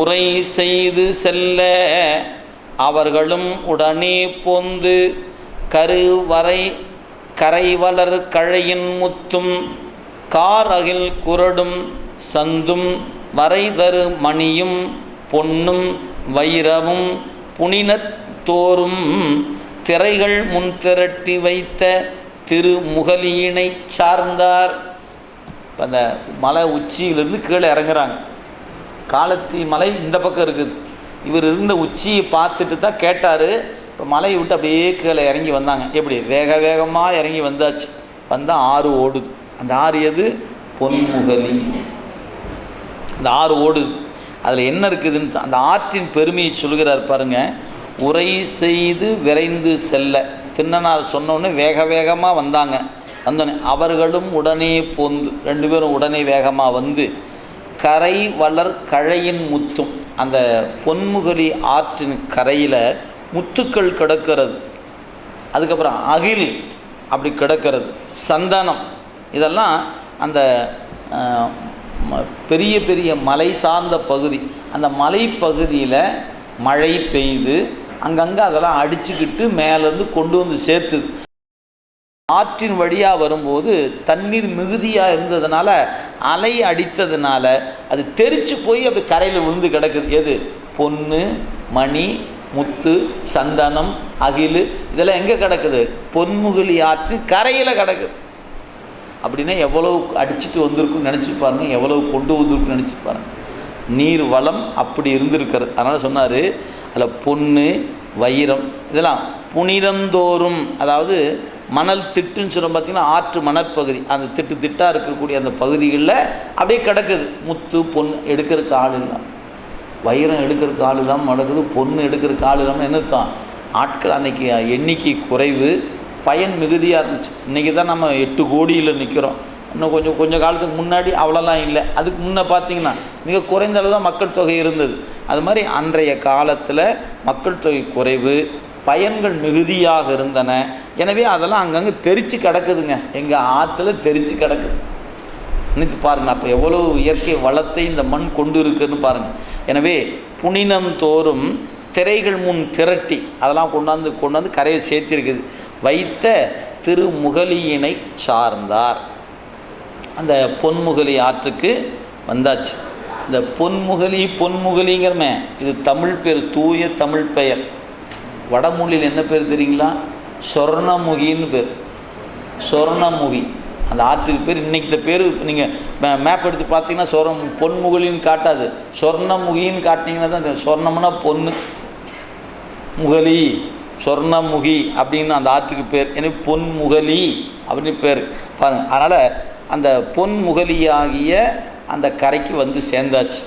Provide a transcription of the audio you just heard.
உரை செய்து செல்ல அவர்களும் உடனே போந்து கருவறை கரைவளர் கழையின் முத்தும் காரகில் குரடும் சந்தும் வரைதரு மணியும் பொன்னும் வைரமும் புனினத்தோறும் திரைகள் முன் திரட்டி வைத்த திருமுகலியினை சார்ந்தார். அந்த மலை உச்சியிலிருந்து கீழே இறங்குறாங்க. காலத்தி மலை இந்த பக்கம் இருக்குது. இவர் இருந்த உச்சியை பார்த்துட்டு தான் கேட்டார். இப்போ மலையை விட்டு அப்படியே கீழே இறங்கி வந்தாங்க. எப்படி? வேக வேகமாக இறங்கி வந்தாச்சு. வந்தால் ஆறு ஓடுது. அந்த ஆறு எது? பொன்முகலி. அந்த ஆறு ஓடுது. அதில் என்ன இருக்குதுன்னு அந்த ஆற்றின் பெருமையை சொல்கிறார் பாருங்க. உரை செய்து விரைந்து செல்ல. தின்னனார் சொன்னோடனே வேக வேகமாக வந்தாங்க. வந்தோடனே அவர்களும் உடனே போந்து. ரெண்டு பேரும் உடனே வேகமாக வந்து கரை வளர் கழையின் முத்தும். அந்த பொன்முகலி ஆற்றின் கரையில் முத்துக்கள் கிடக்கிறது. அதுக்கப்புறம் அகில் அப்படி கிடக்கிறது. சந்தனம். இதெல்லாம் அந்த பெரிய பெரிய மலை சார்ந்த பகுதி. அந்த மலை பகுதியில் மழை பெய்து அங்கங்கே அதெல்லாம் அடிச்சுக்கிட்டு மேலேருந்து கொண்டு வந்து சேர்த்துது. ஆற்றின் வழியாக வரும்போது தண்ணீர் மிகுதியாக இருந்ததுனால அலை அடித்ததுனால அது தெரிச்சு போய் அப்படி கரையில் விழுந்து கிடக்குது. எது? பொன்னு மணி முத்து சந்தனம் அகில் இதெல்லாம் எங்கே கிடக்குது? பொன்முகலி ஆற்று கரையில் கிடக்குது. அப்படின்னா எவ்வளவு அடிச்சுட்டு வந்திருக்குன்னு நினச்சி பாருங்கள் எவ்வளவு கொண்டு வந்திருக்குன்னு நினச்சி பாருங்க. நீர் வளம் அப்படி இருந்திருக்கிறது. அதனால் சொன்னார் அதில் பொண்ணு வைரம் இதெல்லாம் புனிதந்தோறும் அதாவது மணல் திட்டுன்னு சொல்ல பார்த்தீங்கன்னா ஆற்று மணற்பகுதி. அந்த திட்டு திட்டாக இருக்கக்கூடிய அந்த பகுதிகளில் அப்படியே கிடக்குது. முத்து பொண்ணு எடுக்கிறதுக்கு ஆள் இல்லாமல் வைரம் எடுக்கிறதுக்கு ஆள் இல்லாமல் நடக்குது. பொண்ணு எடுக்கிறதுக்கு ஆள் இல்லாமல் என்னத்தான்? ஆட்கள் அன்னைக்கு எண்ணிக்கை குறைவு. பயன் மிகுதியாக இருந்துச்சு. இன்றைக்கி தான் நம்ம எட்டு கோடியில் நிற்கிறோம் இன்னும் கொஞ்சம் கொஞ்சம் காலத்துக்கு முன்னாடி அவ்வளோலாம் இல்லை. அதுக்கு முன்னே பார்த்தீங்கன்னா மிக குறைந்த அளவு தான் மக்கள் தொகை இருந்தது. அது மாதிரி அன்றைய காலத்தில் மக்கள் தொகை குறைவு பயன்கள் மிகுதியாக இருந்தன. எனவே அதெல்லாம் அங்கங்கே தெரிச்சு கிடக்குதுங்க. எங்கள் ஆற்றுல தெரிச்சு கிடக்குது நினைத்து பாருங்க அப்போ எவ்வளோ இயற்கை வளத்தை இந்த மண் கொண்டு இருக்குன்னு பாருங்கள் எனவே புனினம் தோறும் திரைகள் முன் திரட்டி அதெல்லாம் கொண்டாந்து கொண்டாந்து கரையை சேர்த்திருக்குது. வைத்த திருமுகலியினை சார்ந்தார். அந்த பொன்முகலி ஆற்றுக்கு வந்தாச்சு. இந்த பொன்முகலி பொன்முகலிங்கிறமே இது தமிழ் பெயர் தூய தமிழ் பெயர். வடமொழியில் என்ன பேர் தெரியுங்களா? சொர்ணமுகின்னு பேர். சொர்ணமுகி. அந்த ஆற்றுக்கு பேர் இன்னைக்கு இந்த பேர் நீங்கள் மேப் எடுத்து பார்த்தீங்கன்னா சொர்ணம் பொன்முகலின்னு காட்டாது. சொர்ணமுகின்னு காட்டினீங்கன்னா தான் இந்த சொர்ணம்னா பொண்ணு. முகலி சொர்ணமுகி அப்படின்னு அந்த ஆற்றுக்கு பேர். எனவே பொன்முகலி அப்படின்னு பேர். பாருங்கள் அதனால் அந்த பொன்முகலியாகிய அந்த கரைக்கு வந்து சேர்ந்தாச்சு.